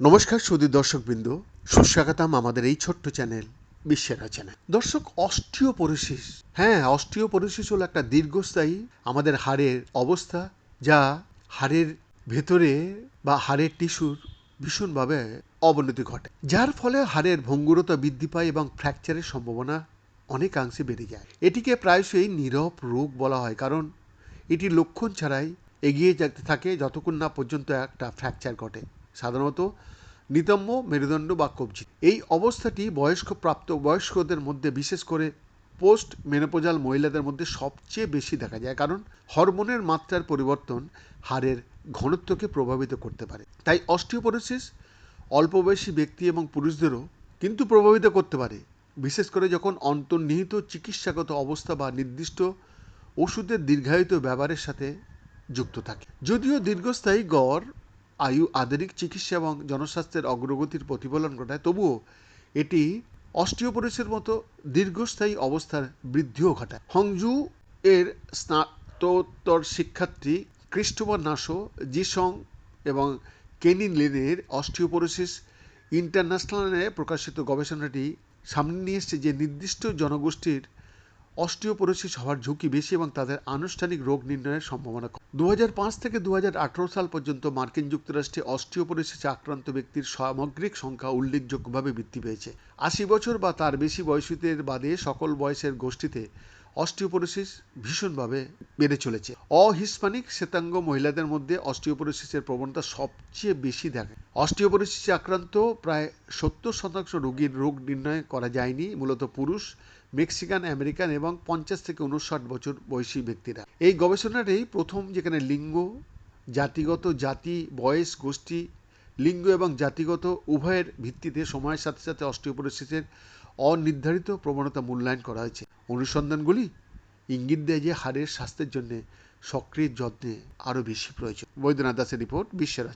নমস্কার সুদী দর্শকবৃন্দ, সুস্বাগতম আমাদের এই ছোট্ট চ্যানেল বিশ্বের রচনা দর্শক অস্টিওপোরোসিস হ্যাঁ অস্টিওপোরোসিস হলো একটা দীর্ঘস্থায়ী আমাদের হাড়ের অবস্থা যা হাড়ের ভেতরে বা হাড়ের টিস্যুর ভীষণভাবে অবনতি ঘটে। যার ফলে হাড়ের ভঙ্গুরতা বৃদ্ধি পায় এবং ফ্র্যাকচারের সম্ভাবনা অনেকাংশে বেড়ে যায়। এটিকে প্রায়শই নীরব রোগ বলা হয়, কারণ এটি লক্ষণ ছাড়াই এগিয়ে যেতে থাকে যতক্ষণ না পর্যন্ত একটা ফ্র্যাকচার ঘটে। সাধারণত নিতম্ব, মেরুদণ্ড বা কবজি এই অবস্থাটি বয়স্ক প্রাপ্ত বয়স্কদের মধ্যে, বিশেষ করে পোস্ট মেনোপোজাল মহিলাদের মধ্যে সবচেয়ে বেশি দেখা যায়। কারণ হরমোনের মাত্রার পরিবর্তন হাড়ের ঘনত্বকে প্রভাবিত করতে পারে। তাই অস্টিওপোরোসিস অল্প বয়সী ব্যক্তি এবং পুরুষদেরও কিন্তু প্রভাবিত করতে পারে। বিশেষ করে যখন অন্তর্নিহিত চিকিৎসাগত অবস্থা বা নির্দিষ্ট ওষুধের দীর্ঘায়িত ব্যবহারের সাথে যুক্ত থাকে। যদিও দীর্ঘস্থায়ী গড়, আয়ু, আধুনিক চিকিৎসা এবং জনস্বাস্থ্যের অগ্রগতির প্রতিফলন ঘটায়, তবুও এটি অস্টিওপোরোসের মতো দীর্ঘস্থায়ী অবস্থার বৃদ্ধিও ঘটায়। হংজু এর স্নাতোত্তর শিক্ষার্থী ক্রিস্টোফার নাসো জিসং এবং কেনিন লেনের অস্টিওপোরোসিস ইন্টারন্যাশনালে প্রকাশিত গবেষণাটি সামনে নিয়ে এসেছে যে নির্দিষ্ট জনগোষ্ঠীর অস্টিওপোরোসিস হওয়ার ঝুঁকি বেশি এবং তাদের আনুষ্ঠানিক রোগ নির্ণয়ের সম্ভাবনা কম। দু হাজার পাঁচ থেকে দু হাজার আঠারো সাল পর্যন্ত মার্কিন যুক্তরাষ্ট্রে অস্টিওপোরোসিসে আক্রান্ত ব্যক্তির সামগ্রিক সংখ্যা উল্লেখযোগ্যভাবে বৃদ্ধি পেয়েছে। আশি বছর বা তার বেশি বয়সীদের বাদে সকল বয়সের গোষ্ঠীতে অস্টিওপোরোসিস ভীষণভাবে বেড়ে চলেছে। অহিসপানিক শ্বেতাঙ্গ মহিলাদের মধ্যে অস্টিওপোরোসিসের প্রবণতা সবচেয়ে বেশি থাকে অস্টিওপোরোসিসে আক্রান্ত প্রায় সত্তর শতাংশ রোগীর রোগ নির্ণয় করা যায়নি। মূলত পুরুষ, মেক্সিকান, আমেরিকান এবং পঞ্চাশ থেকে উনষাট বছর বয়সী ব্যক্তিরা। এই গবেষণাটি প্রথম যেখানে লিঙ্গ, জাতিগত, জাতি, বয়স, গোষ্ঠী লিঙ্গ এবং জাতিগত উভয়ের ভিত্তিতে সময়ের সাথে সাথে অস্টিওপোরোসিসের অনির্ধারিত প্রবণতা মূল্যায়ন করা হয়েছে। অনুসন্ধানগুলি ইঙ্গিত দেয় যে হাড়ের স্বাস্থ্যের জন্য সক্রিয় যত্নে আরও বেশি প্রয়োজন। বৈদ্যনাথ দাসের রিপোর্ট বিশ্বের